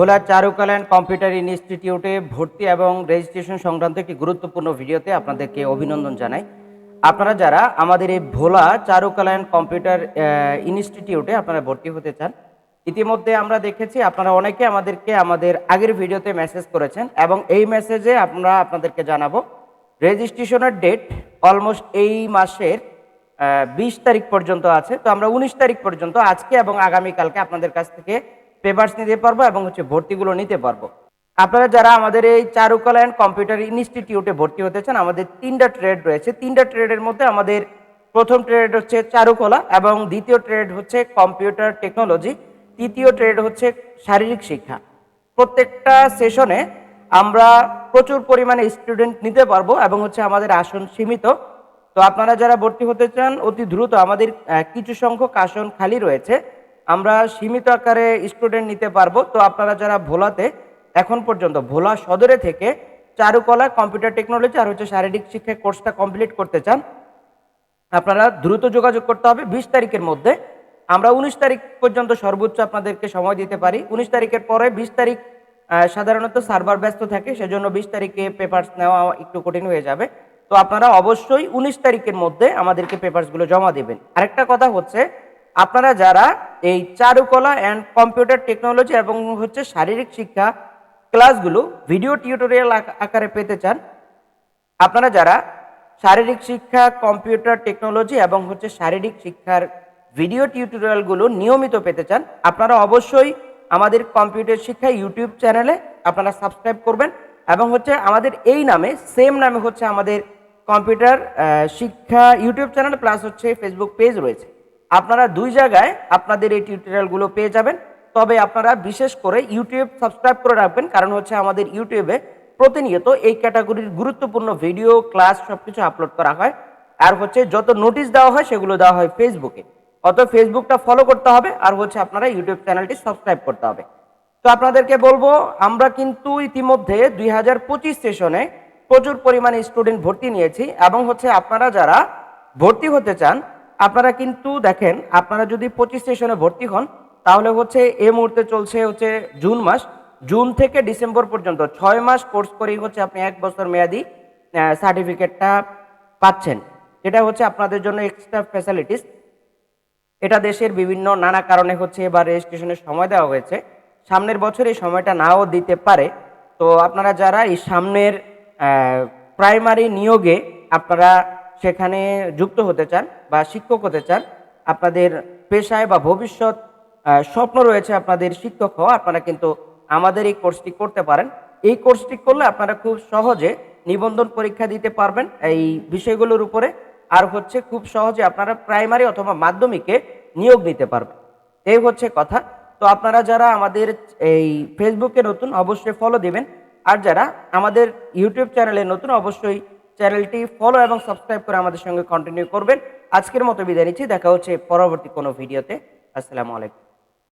ভোলা চারুকলা কম্পিউটার ইনস্টিটিউটে ভর্তি এবং রেজিস্ট্রেশন সংক্রান্ত একটি গুরুত্বপূর্ণ ভিডিওতে আপনাদেরকে অভিনন্দন জানাই। আপনারা যারা আমাদের এই ভোলা চারুকলা কম্পিউটার ইনস্টিটিউটে আপনারা ভর্তি হতে চান, ইতিমধ্যে আমরা দেখেছি আপনারা অনেকে আমাদেরকে আমাদের আগের ভিডিওতে মেসেজ করেছেন এবং এই মেসেজে আমরা আপনাদেরকে জানাব রেজিস্ট্রেশনের ডেট অলমোস্ট এই মাসের বিশ তারিখ পর্যন্ত আছে। তো আমরা উনিশ তারিখ পর্যন্ত আজকে এবং আগামীকালকে আপনাদের কাছ থেকে পেপার্স নিতে পারব এবং হচ্ছে ভর্তিগুলো নিতে পারব। আপনারা যারা আমাদের এই চারুকলা অ্যান্ড কম্পিউটার ইনস্টিটিউটে ভর্তি হতে চান, আমাদের তিনটা ট্রেড রয়েছে। তিনটা ট্রেডের মধ্যে আমাদের প্রথম ট্রেড হচ্ছে চারুকলা এবং দ্বিতীয় ট্রেড হচ্ছে কম্পিউটার টেকনোলজি তৃতীয় ট্রেড হচ্ছে শারীরিক শিক্ষা। প্রত্যেকটা সেশনে আমরা প্রচুর পরিমাণে স্টুডেন্ট নিতে পারব এবং হচ্ছে আমাদের আসন সীমিত। তো আপনারা যারা ভর্তি হতে চান, অতি দ্রুত আমাদের কিছু সংখ্যক আসন খালি রয়েছে। আমরা সীমিত আকারে স্টুডেন্ট নিতে পারব। তো আপনারা যারা ভোলাতে, এখন পর্যন্ত ভোলা সদরে থেকে চারুকলা কম্পিউটার টেকনোলজি আর হচ্ছে শারীরিক শিক্ষা কোর্সটা কমপ্লিট করতে চান, আপনারা দ্রুত যোগাযোগ করতে হবে। বিশ তারিখের মধ্যে আমরা উনিশ তারিখ পর্যন্ত সর্বোচ্চ আপনাদেরকে সময় দিতে পারি। উনিশ তারিখের পরে বিশ তারিখ সাধারণত সার্ভার ব্যস্ত থাকে, সেজন্য বিশ তারিখে পেপার্স নেওয়া একটু কঠিন হয়ে যাবে। তো আপনারা অবশ্যই উনিশ তারিখের মধ্যে আমাদেরকে পেপারসগুলো জমা দেবেন। আরেকটা কথা হচ্ছে আপনারা যারা এই চারুকলা অ্যান্ড কম্পিউটার টেকনোলজি এবং হচ্ছে শারীরিক শিক্ষা ক্লাসগুলো ভিডিও টিউটোরিয়াল আকারে পেতে চান, আপনারা যারা শারীরিক শিক্ষা কম্পিউটার টেকনোলজি এবং হচ্ছে শারীরিক শিক্ষার ভিডিও টিউটোরিয়ালগুলো নিয়মিত পেতে চান, আপনারা অবশ্যই আমাদের কম্পিউটার শিক্ষা ইউটিউব চ্যানেলে আপনারা সাবস্ক্রাইব করবেন এবং হচ্ছে আমাদের এই নামে সেম নামে হচ্ছে আমাদের কম্পিউটার শিক্ষা ইউটিউব চ্যানেল প্লাস হচ্ছে ফেসবুক পেজ রয়েছে। আপনারা দুই জায়গায় আপনাদের এই টিউটোরিয়ালগুলো পেয়ে যাবেন। তবে আপনারা বিশেষ করে ইউটিউব সাবস্ক্রাইব করে রাখবেন, কারণ হচ্ছে আমাদের ইউটিউবে প্রতিনিয়ত এই ক্যাটাগরির গুরুত্বপূর্ণ ভিডিও ক্লাস সবকিছু আপলোড করা হয়। আর হচ্ছে যত নোটিশ দেওয়া হয়, সেগুলো দেওয়া হয় ফেসবুকে অত ফেসবুকটা ফলো করতে হবে, আর হচ্ছে আপনারা ইউটিউব চ্যানেলটি সাবস্ক্রাইব করতে হবে। তো আপনাদেরকে বলব, আমরা কিন্তু ইতিমধ্যে দুই হাজার পঁচিশ সেশনে প্রচুর পরিমাণে স্টুডেন্ট ভর্তি নিয়েছি। এবং হচ্ছে আপনারা যারা ভর্তি হতে চান আপনারা কিন্তু দেখেন, আপনারা যদি পঁচিশ সেশনে ভর্তি হন, তাহলে হচ্ছে এই মুহূর্তে চলছে হচ্ছে জুন মাস। জুন থেকে ডিসেম্বর পর্যন্ত ছয় মাস কোর্স করেই হচ্ছে আপনি এক বছর মেয়াদি সার্টিফিকেটটা পাচ্ছেন। এটা হচ্ছে আপনাদের জন্য এক্সট্রা ফ্যাসিলিটিস এটা দেশের বিভিন্ন নানা কারণে হচ্ছে এবার রেজিস্ট্রেশনের সময় দেওয়া হয়েছে। সামনের বছর এই সময়টা নাও দিতে পারে। তো আপনারা যারা এই সামনের প্রাইমারি নিয়োগে আপনারা সেখানে যুক্ত হতে চান বা শিক্ষক হতে চান, আপনাদের পেশায় বা ভবিষ্যৎ স্বপ্ন রয়েছে আপনাদের শিক্ষক হওয়া, আপনারা কিন্তু আমাদের এই কোর্সটি করতে পারেন। এই কোর্সটি করলে আপনারা খুব সহজে নিবন্ধন পরীক্ষা দিতে পারবেন এই বিষয়গুলোর উপরে। আর হচ্ছে খুব সহজে আপনারা প্রাইমারি অথবা মাধ্যমিকে নিয়োগ নিতে পারবেন। এই হচ্ছে কথা। তো আপনারা যারা আমাদের এই ফেসবুকে নতুন, অবশ্যই ফলো দিবেন। আর যারা আমাদের ইউটিউব চ্যানেলে নতুন, অবশ্যই চ্যানেলটি ফলো এবং সাবস্ক্রাইব করে আমাদের সঙ্গে কন্টিনিউ করবেন। আজকের মতো বিদায় নিচ্ছি। দেখা হচ্ছে পরবর্তী কোনো ভিডিওতে আসসালামু আলাইকুম।